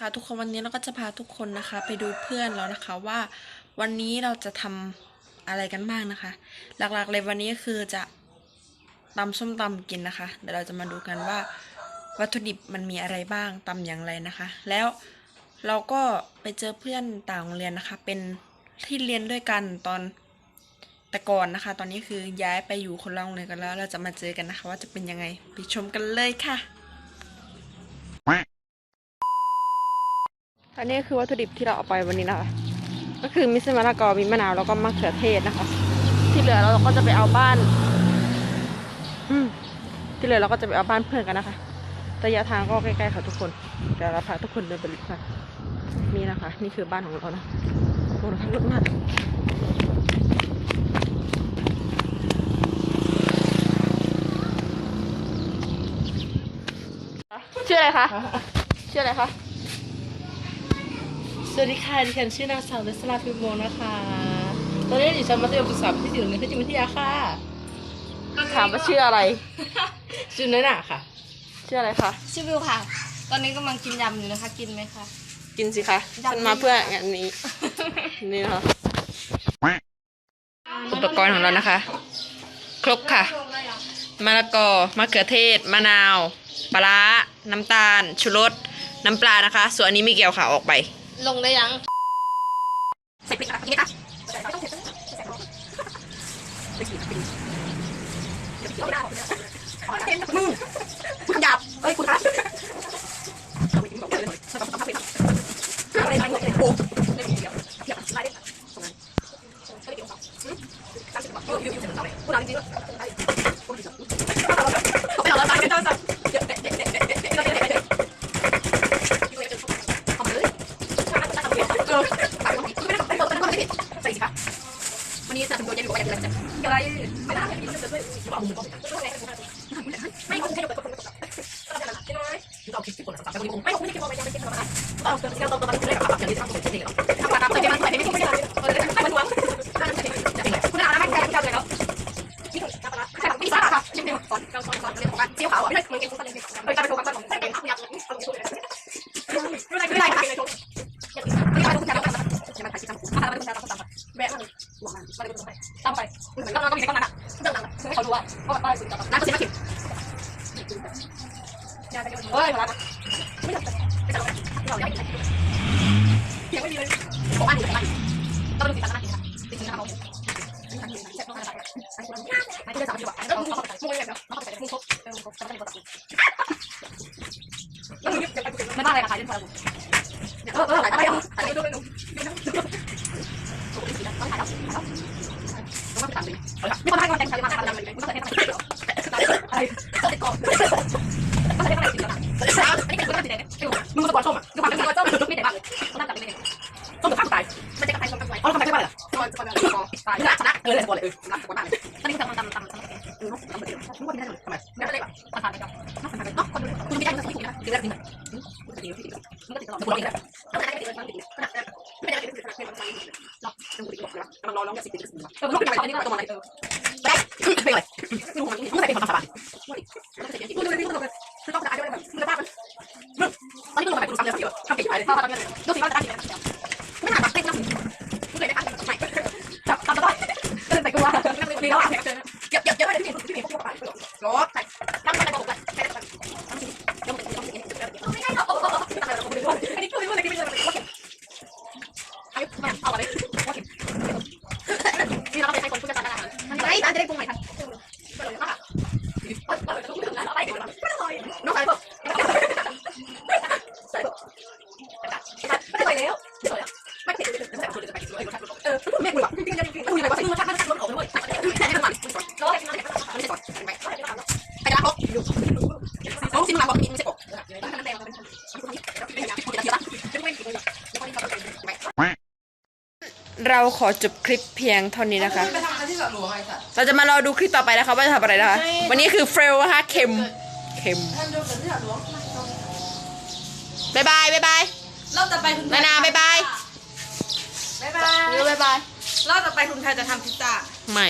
ค่ะทุกคนวันนี้เราก็จะพาทุกคนนะคะ ไปดูเพื่อนเรานะคะว่าวันนี้เราจะทำอะไรกันบ้างนะคะ หลักๆเลยวันนี้คือจะตำส้มตำกินนะคะเดี๋ยวเราจะมาดูกันว่า วัตถุดิบมันมีอะไรบ้างตำอย่างไรนะคะ แล้วเราก็ไปเจอเพื่อนต่างโรงเรียนนะคะ เป็นที่เรียนด้วยกันตอนแต่ก่อนนะคะ ตอนนี้คือย้ายไปอยู่คนละโรงเรียนกันแล้ว เราจะมาเจอกันนะคะ ว่าจะเป็นยังไงไปชมกันเลยค่ะ อันนี้คือวัตถุดิบที่เราเอาไปวันนี้นะคะ ก็คือมิสมะละกอมีมะนาวแล้วก็มะเขือเทศนะคะ ที่เหลือเราก็จะไปเอาบ้านที่เหลือเราก็จะไปเอาบ้านเพื่อนกันนะคะระยะทางก็ใกล้ๆค่ะทุกคนเดี๋ยวเราพาทุกคนเดินไปดูค่ะนี่นะคะ นี่คือบ้านของเรานะโอ้โหรถมากชื่ออะไรคะชื่ออะไรคะ สวัสดีค่ะ ดิฉันชื่อนางสาวเลสลาพิมโมนะคะ ตอนนี้อยู่ชั้นมัธยมศึกษาปีที่สี่โรงเรียนเพชรจิตวิทยาค่ะ ถามว่าชื่ออะไร ชื่อน้อยหนาค่ะ ชื่ออะไรคะ ชื่อวิวค่ะ ตอนนี้กำลังกินยำอยู่นะคะ กินไหมคะ กินสิคะฉันมาเพื่องานนี้ นี่นะคะอุปกรณ์ของเรานะคะ ครบค่ะ มะละกอ มะเขือเทศ มะนาว ปลาร้าน้ำตาล ชูรส น้ำปลานะคะ ส่วนอันนี้ไม่เกี่ยวค่ะ ออกไป ลงได้ยัง ใส่พริกค่ะกินไหมคะมึงคุณหยาบเฮ้ยคุณคะวัน เดี๋ยวเราต้องมาเล่นกับอย่างนี้ทำตัวเป็นจริงเหรอทำมาทำตัวมันไม่ไม่ไม่ได้มันหวังคุณเอาอะไรกันเลยแล้วนี่คือน้ำปลาใช่ไม่ใช่เดียเราสอนสอนเรื่องของการเจียวขาวไม่ใช่เหมือนกันคนละเรื่องเฮ้ยจะไปโชว์กันของ ม่มันหวังมันไม่ได้ต้องไปตามไปแล้วเราก็มีในกล้องนั้นอะเรื่องนั้นให้เขาดูว่าเพราะว่าสุดยอดน้ำก็เสียมาขิมเฮ้ยมาแล้วไม่ทำไม่ทำเรายังไม่ยังไม่มีเลยบอกว่าหนูจะมาต้องดูสิตามหน้าที่ค่ะจริงๆนะคะเราไม่ได้สามสิบาทแล้วมึงเขาใส่มึงเลยเนาะเขาใส่มึงครบเออมึงครบจำได้หมดแล้วมึงจะไปไม่บ้าอะไรนะคะเล่นพอแล้ว มึงสปอร์ตส้มอะคือความเป็นตัวส้มไม่ได้บ้างเลยต้องทำแบบนี้ส้มกับข้าวตายไม่ใช่กระต่ายส้มกับไฟอ๋อทำไมไม่บ้าเหรอสปอร์ตสปอร์ตตายชนะเออเลยสปอร์ตเลยเออสปอร์ตตายตอนนี้ทำทำทำทำทำเออทำเหมือนเดิมมึงว่าไม่ได้ทำไมไม่ได้แบบทำทำไปก่อนทำทำไปเนาะคนคุณไม่ได้จะไม่ถูกนะดีแล้วดีนะมึงก็ติดมึงก็ติดตลอดมึงก็ติดแล้วไม่ได้ติดเลยไม่ได้ติดเลยไม่ได้ติดเลยไม่ได้ติดเลยเนาะมึงติดแล้วกำลังรอน้องจะสิบติดสิบเออมึงไปตอนนี้ตัวอะไรเออไปเป็นอะไรไม่รู้มันมึงใส่เป็นคนสบ ไม่ได้จะได้ปรุงใหม่ทันน้องใส่ปุ๊บใส่ปุ๊บไม่ใส่แล้วไม่ใส่ไม่ใส่คนจะไปกินเลยเออแม่กูแบบจริงๆจริงๆกูยังไงวะที่มึงชักชักรถของเลยแค่นั้นมันร้อยไม่ใช่ไม่ใช่ก่อนไปไปรับรถน้องซิมมาบอกกินไม่ใช่ปก เราขอจบคลิปเพียงเท่านี้นะคะ ไปทำอะไรที่สระหลวงไอ้สัตว์เราจะมารอดูคลิปต่อไปนะคะว่าจะทำอะไรนะคะ วันนี้คือเฟลนะคะเค็มเค็มทำเดียวกับที่สระหลวงบ๊ายบายบ๊ายบายรอบต่อไปคุณนานาบ๊ายบายบ๊ายบายบ๊ายบายรอบต่อไปคุณไทยจะทำพิซซ่า ไม่